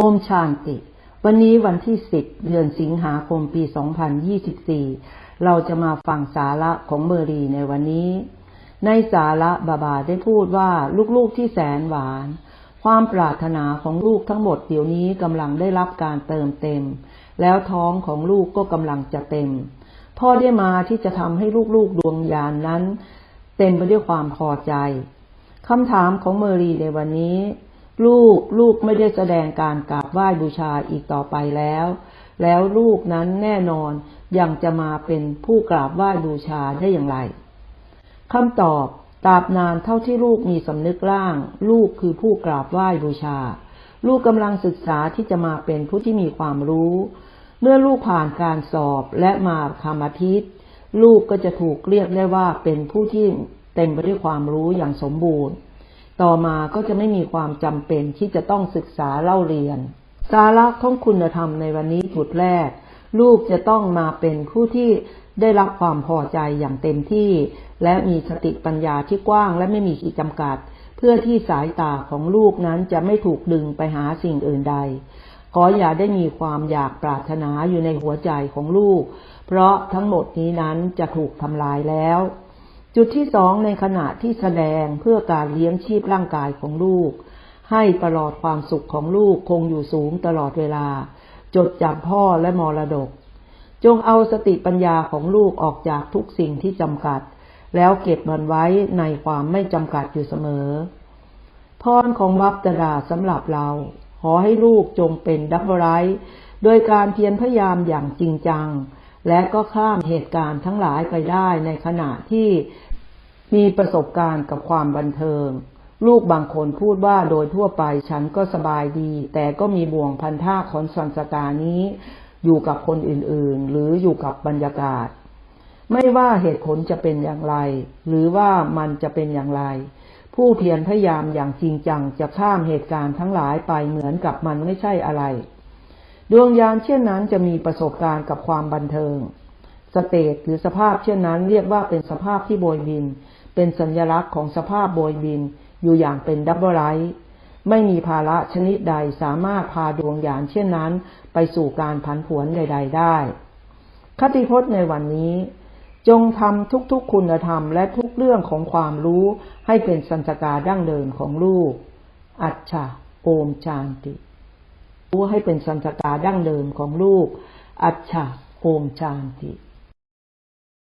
โอมชานติ วันนี้วันที่ 10 เดือนสิงหาคมปี 2024 เราจะมาฟังสาระของเมอรีในวันนี้ ในสาระบาบาได้พูดว่าลูกๆที่แสนหวาน ความปรารถนาของลูกทั้งหมดเดี๋ยวนี้กำลังได้รับการเติมเต็ม แล้วท้องของลูกก็กำลังจะเต็ม พ่อได้มาที่จะทำให้ลูกๆดวงยานนั้น เต็มไปด้วยความพอใจคำถามของเมอรีในวันนี้ ลูกลูกไม่ได้แสดงการกราบไหว้บูชาอีกต่อไปแล้ว แล้วลูกนั้นแน่นอนยังจะมาเป็นผู้กราบไหว้บูชาได้อย่างไรคำตอบตราบนานเท่าที่ลูกมีสำนึกร่าง ลูกคือผู้กราบไหว้บูชา ลูกกำลังศึกษาที่จะมาเป็นผู้ที่มีความรู้ เมื่อลูกผ่านการสอบและมาคำอาทิตย์ ลูกก็จะถูกเรียกได้ว่าเป็นผู้ที่เต็มไปด้วยความรู้อย่างสมบูรณ์ ต่อมาก็จะไม่มีความจำเป็นที่จะต้องศึกษาเล่าเรียน สาระของคุณธรรมในวันนี้จุดแรก ลูกจะต้องมาเป็นผู้ที่ได้รับความพอใจอย่างเต็มที่ และมีสติปัญญาที่กว้างและไม่มีขีดจำกัด เพื่อที่สายตาของลูกนั้นจะไม่ถูกดึงไปหาสิ่งอื่นใด ขออย่าได้มีความอยากปรารถนาอยู่ในหัวใจของลูก เพราะทั้งหมดนี้นั้นจะถูกทำลายแล้ว จุดที่สองในขณะที่แสดงเพื่อการเลี้ยงชีพร่างกายของลูก ให้ตลอดความสุขของลูกคงอยู่สูงตลอดเวลา จดจำพ่อและมรดก จงเอาสติปัญญาของลูกออกจากทุกสิ่งที่จำกัด แล้วเก็บมันไว้ในความไม่จำกัดอยู่เสมอ พรของวัปตดาสำหรับเรา ขอให้ลูกจงเป็นดับไรท์โดยการเพียรพยายามอย่างจริงจัง และก็ข้ามเหตุการณ์ทั้งหลายไปได้ในขณะที่มีประสบการณ์กับความบันเทิง ลูกบางคนพูดว่าโดยทั่วไปฉันก็สบายดี แต่ก็มีบ่วงพันธะของสันสตานี้ อยู่กับคนอื่นๆ หรืออยู่กับบรรยากาศ ไม่ว่าเหตุผลจะเป็นอย่างไร หรือว่ามันจะเป็นอย่างไร ผู้เพียรพยายามอย่างจริงจังจะข้ามเหตุการณ์ทั้งหลายไปเหมือนกับมันไม่ใช่อะไร ดวงยานเช่นนั้นจะมีประสบการณ์กับความบันเทิง สเตตหรือสภาพเช่นนั้นเรียกว่าเป็นสภาพที่โบยบิน เป็นสัญลักษณ์ของสภาพโบยบิน อยู่อย่างเป็นดับเบิลไลท์ไม่มีภาระชนิดใดสามารถพาดวงยานเช่นนั้น ไปสู่การผันผวนใด ๆ ได้ คติพจน์ในวันนี้ จงทำทุกๆคุณธรรมและทุกเรื่องของความรู้ให้เป็นสัญชกาดั้งเดิมของลูก อัจฉาโอมชานติ รู้ให้เป็นสัญชกาดั้งเดิมของลูก อัจฉาโอมชานติ